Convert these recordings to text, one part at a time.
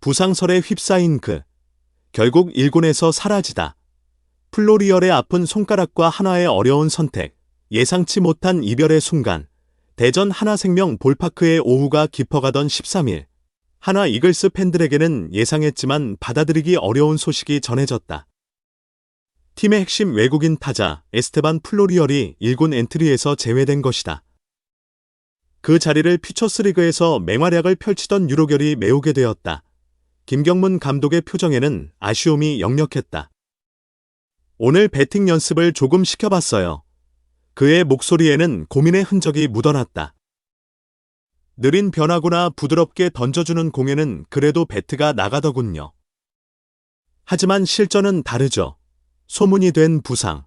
부상설에 휩싸인 그. 결국 일군에서 사라지다. 플로리얼의 아픈 손가락과 하나의 어려운 선택, 예상치 못한 이별의 순간, 대전 하나생명 볼파크의 오후가 깊어가던 13일, 하나 이글스 팬들에게는 예상했지만 받아들이기 어려운 소식이 전해졌다. 팀의 핵심 외국인 타자 에스테반 플로리얼이 1군 엔트리에서 제외된 것이다. 그 자리를 퓨처스리그에서 맹활약을 펼치던 유로결이 메우게 되었다. 김경문 감독의 표정에는 아쉬움이 역력했다. 오늘 배팅 연습을 조금 시켜봤어요. 그의 목소리에는 고민의 흔적이 묻어났다. 느린 변화구나 부드럽게 던져주는 공에는 그래도 배트가 나가더군요. 하지만 실전은 다르죠. 소문이 된 부상,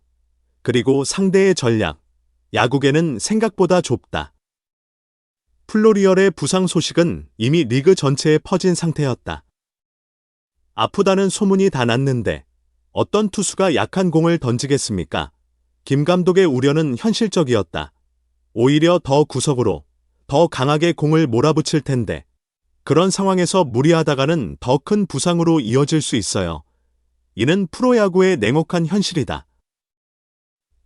그리고 상대의 전략, 야구계는 생각보다 좁다. 플로리얼의 부상 소식은 이미 리그 전체에 퍼진 상태였다. 아프다는 소문이 다 났는데 어떤 투수가 약한 공을 던지겠습니까? 김 감독의 우려는 현실적이었다. 오히려 더 구석으로, 더 강하게 공을 몰아붙일 텐데 그런 상황에서 무리하다가는 더 큰 부상으로 이어질 수 있어요. 이는 프로야구의 냉혹한 현실이다.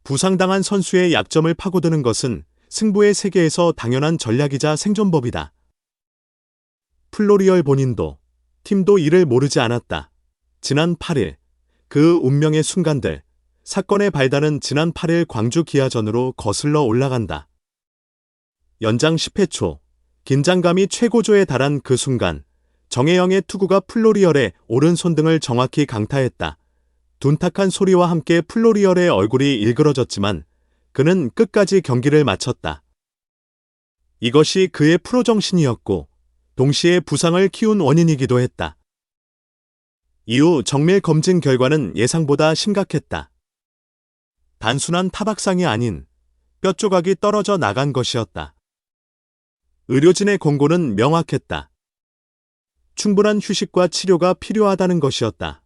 부상당한 선수의 약점을 파고드는 것은 승부의 세계에서 당연한 전략이자 생존법이다. 플로리얼 본인도 팀도 이를 모르지 않았다. 지난 8일 그 운명의 순간들 사건의 발단은 지난 8일 광주 기아전으로 거슬러 올라간다. 연장 10회 초 긴장감이 최고조에 달한 그 순간 정혜영의 투구가 플로리얼의 오른손 등을 정확히 강타했다. 둔탁한 소리와 함께 플로리얼의 얼굴이 일그러졌지만 그는 끝까지 경기를 마쳤다. 이것이 그의 프로 정신이었고 동시에 부상을 키운 원인이기도 했다. 이후 정밀 검진 결과는 예상보다 심각했다. 단순한 타박상이 아닌 뼈 조각이 떨어져 나간 것이었다. 의료진의 공고는 명확했다. 충분한 휴식과 치료가 필요하다는 것이었다.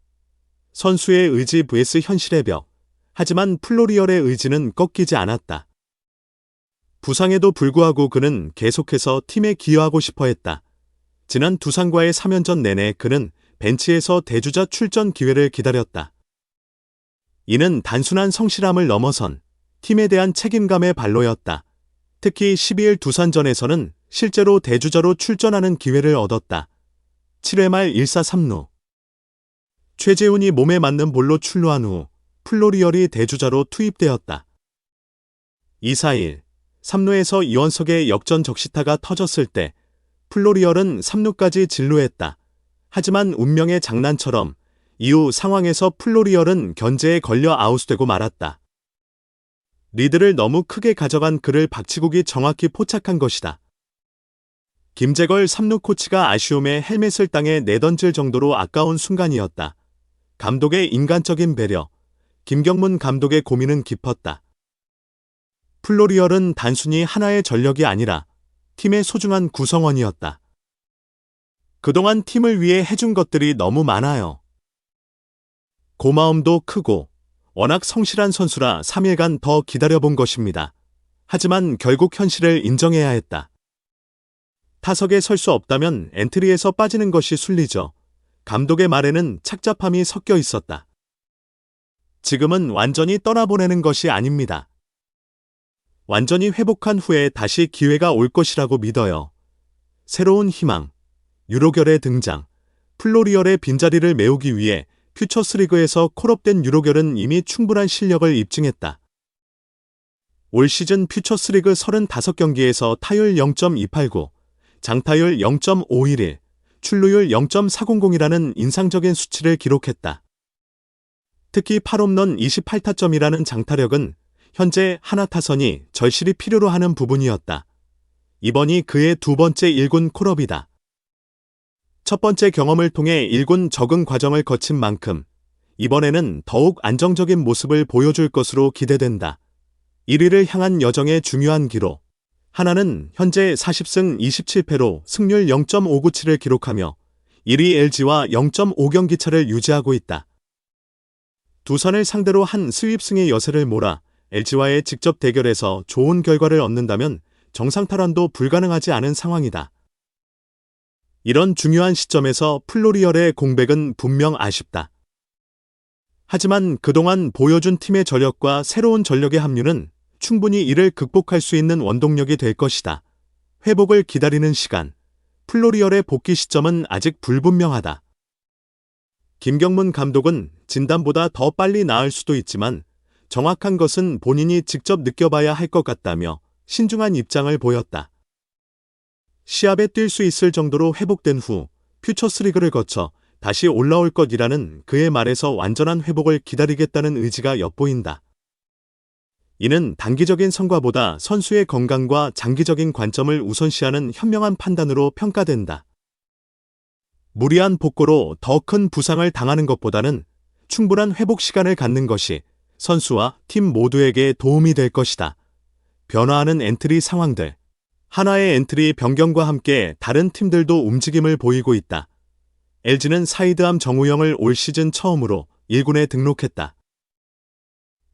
선수의 의지 vs 현실의 벽. 하지만 플로리얼의 의지는 꺾이지 않았다. 부상에도 불구하고 그는 계속해서 팀에 기여하고 싶어 했다. 지난 두산과의 3연전 내내 그는 벤치에서 대주자 출전 기회를 기다렸다. 이는 단순한 성실함을 넘어선 팀에 대한 책임감의 발로였다. 특히 12일 두산전에서는 실제로 대주자로 출전하는 기회를 얻었다. 7회 말 1사 3루. 최재훈이 몸에 맞는 볼로 출루한 후 플로리얼이 대주자로 투입되었다. 2-4-1, 3루에서 이원석의 역전 적시타가 터졌을 때 플로리얼은 3루까지 진루했다. 하지만 운명의 장난처럼 이후 상황에서 플로리얼은 견제에 걸려 아웃되고 말았다. 리드를 너무 크게 가져간 그를 박치국이 정확히 포착한 것이다. 김재걸 3루 코치가 아쉬움에 헬멧을 땅에 내던질 정도로 아까운 순간이었다. 감독의 인간적인 배려, 김경문 감독의 고민은 깊었다. 플로리얼은 단순히 하나의 전력이 아니라 팀의 소중한 구성원이었다. 그동안 팀을 위해 해준 것들이 너무 많아요. 고마움도 크고 워낙 성실한 선수라 3일간 더 기다려본 것입니다. 하지만 결국 현실을 인정해야 했다. 타석에 설 수 없다면 엔트리에서 빠지는 것이 순리죠. 감독의 말에는 착잡함이 섞여 있었다. 지금은 완전히 떠나보내는 것이 아닙니다. 완전히 회복한 후에 다시 기회가 올 것이라고 믿어요. 새로운 희망, 유로결의 등장, 플로리얼의 빈자리를 메우기 위해 퓨처스리그에서 콜업된 유로결은 이미 충분한 실력을 입증했다. 올 시즌 퓨처스리그 35경기에서 타율 0.289, 장타율 0.511, 출루율 0.400이라는 인상적인 수치를 기록했다. 특히 8홈런 28타점이라는 장타력은 현재 하나 타선이 절실히 필요로 하는 부분이었다. 이번이 그의 두 번째 1군 콜업이다. 첫 번째 경험을 통해 1군 적응 과정을 거친 만큼 이번에는 더욱 안정적인 모습을 보여줄 것으로 기대된다. 1위를 향한 여정의 중요한 기록. 하나는 현재 40승 27패로 승률 0.597을 기록하며 1위 LG와 0.5경기 차를 유지하고 있다. 두선을 상대로 한 스윕승의 여세를 몰아 LG와의 직접 대결에서 좋은 결과를 얻는다면 정상 탈환도 불가능하지 않은 상황이다. 이런 중요한 시점에서 플로리얼의 공백은 분명 아쉽다. 하지만 그동안 보여준 팀의 전력과 새로운 전력의 합류는 충분히 이를 극복할 수 있는 원동력이 될 것이다. 회복을 기다리는 시간. 플로리얼의 복귀 시점은 아직 불분명하다. 김경문 감독은 진단보다 더 빨리 나을 수도 있지만 정확한 것은 본인이 직접 느껴봐야 할 것 같다며 신중한 입장을 보였다. 시합에 뛸 수 있을 정도로 회복된 후 퓨처스리그를 거쳐 다시 올라올 것이라는 그의 말에서 완전한 회복을 기다리겠다는 의지가 엿보인다. 이는 단기적인 성과보다 선수의 건강과 장기적인 관점을 우선시하는 현명한 판단으로 평가된다. 무리한 복고로 더 큰 부상을 당하는 것보다는 충분한 회복 시간을 갖는 것이 선수와 팀 모두에게 도움이 될 것이다. 변화하는 엔트리 상황들. 하나의 엔트리 변경과 함께 다른 팀들도 움직임을 보이고 있다. LG는 사이드암 정우영을 올 시즌 처음으로 1군에 등록했다.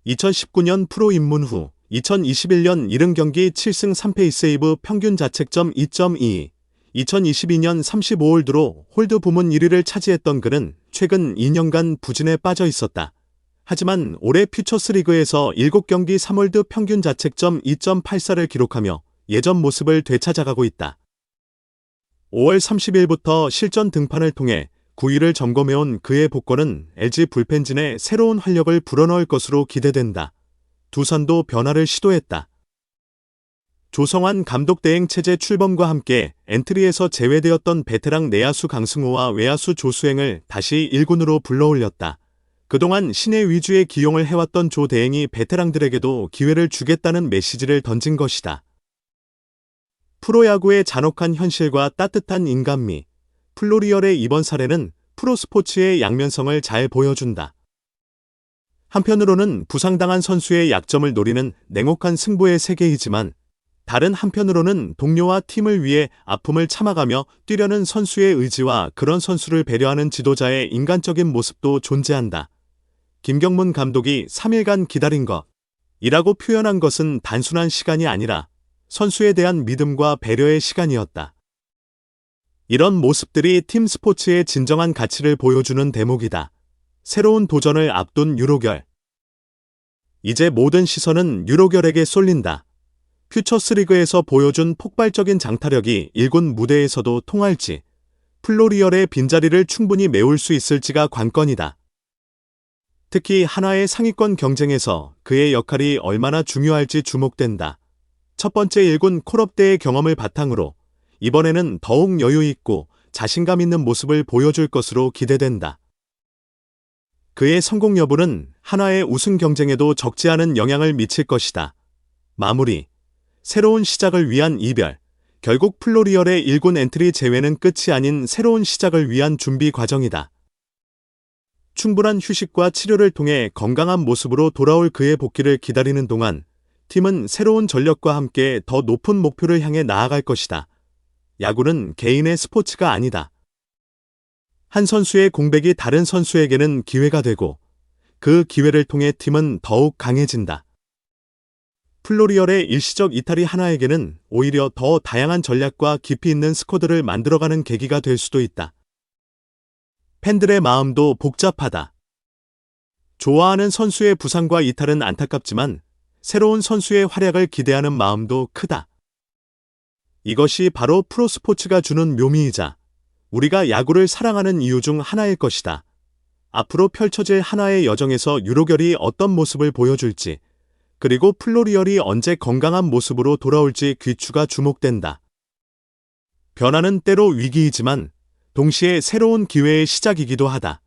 2019년 프로 입문 후 2021년 70경기 7승 3패 세이브 평균 자책점 2.2, 2022년 35홀드로 홀드 부문 1위를 차지했던 그는 최근 2년간 부진에 빠져 있었다. 하지만 올해 퓨처스리그에서 7경기 3홀드 평균 자책점 2.84를 기록하며 예전 모습을 되찾아가고 있다. 5월 30일부터 실전 등판을 통해 9위를 점검해온 그의 복권은 LG 불펜진에 새로운 활력을 불어넣을 것으로 기대된다. 두산도 변화를 시도했다. 조성환 감독 대행 체제 출범과 함께 엔트리에서 제외되었던 베테랑 내야수 강승호와 외야수 조수행을 다시 1군으로 불러올렸다. 그동안 신의 위주의 기용을 해왔던 조 대행이 베테랑들에게도 기회를 주겠다는 메시지를 던진 것이다. 프로야구의 잔혹한 현실과 따뜻한 인간미, 플로리얼의 이번 사례는 프로스포츠의 양면성을 잘 보여준다. 한편으로는 부상당한 선수의 약점을 노리는 냉혹한 승부의 세계이지만 다른 한편으로는 동료와 팀을 위해 아픔을 참아가며 뛰려는 선수의 의지와 그런 선수를 배려하는 지도자의 인간적인 모습도 존재한다. 김경문 감독이 3일간 기다린 것, 이라고 표현한 것은 단순한 시간이 아니라 선수에 대한 믿음과 배려의 시간이었다. 이런 모습들이 팀 스포츠의 진정한 가치를 보여주는 대목이다. 새로운 도전을 앞둔 유로결. 이제 모든 시선은 유로결에게 쏠린다. 퓨처스리그에서 보여준 폭발적인 장타력이 1군 무대에서도 통할지, 플로리얼의 빈자리를 충분히 메울 수 있을지가 관건이다. 특히 하나의 상위권 경쟁에서 그의 역할이 얼마나 중요할지 주목된다. 첫 번째 1군 콜업대의 경험을 바탕으로 이번에는 더욱 여유 있고 자신감 있는 모습을 보여줄 것으로 기대된다. 그의 성공 여부는 하나의 우승 경쟁에도 적지 않은 영향을 미칠 것이다. 마무리. 새로운 시작을 위한 이별. 결국 플로리얼의 1군 엔트리 제외는 끝이 아닌 새로운 시작을 위한 준비 과정이다. 충분한 휴식과 치료를 통해 건강한 모습으로 돌아올 그의 복귀를 기다리는 동안 팀은 새로운 전력과 함께 더 높은 목표를 향해 나아갈 것이다. 야구는 개인의 스포츠가 아니다. 한 선수의 공백이 다른 선수에게는 기회가 되고 그 기회를 통해 팀은 더욱 강해진다. 플로리얼의 일시적 이탈이 하나에게는 오히려 더 다양한 전략과 깊이 있는 스쿼드를 만들어가는 계기가 될 수도 있다. 팬들의 마음도 복잡하다. 좋아하는 선수의 부상과 이탈은 안타깝지만 새로운 선수의 활약을 기대하는 마음도 크다. 이것이 바로 프로스포츠가 주는 묘미이자 우리가 야구를 사랑하는 이유 중 하나일 것이다. 앞으로 펼쳐질 하나의 여정에서 유로결이 어떤 모습을 보여줄지, 그리고 플로리얼이 언제 건강한 모습으로 돌아올지 귀추가 주목된다. 변화는 때로 위기이지만 동시에 새로운 기회의 시작이기도 하다.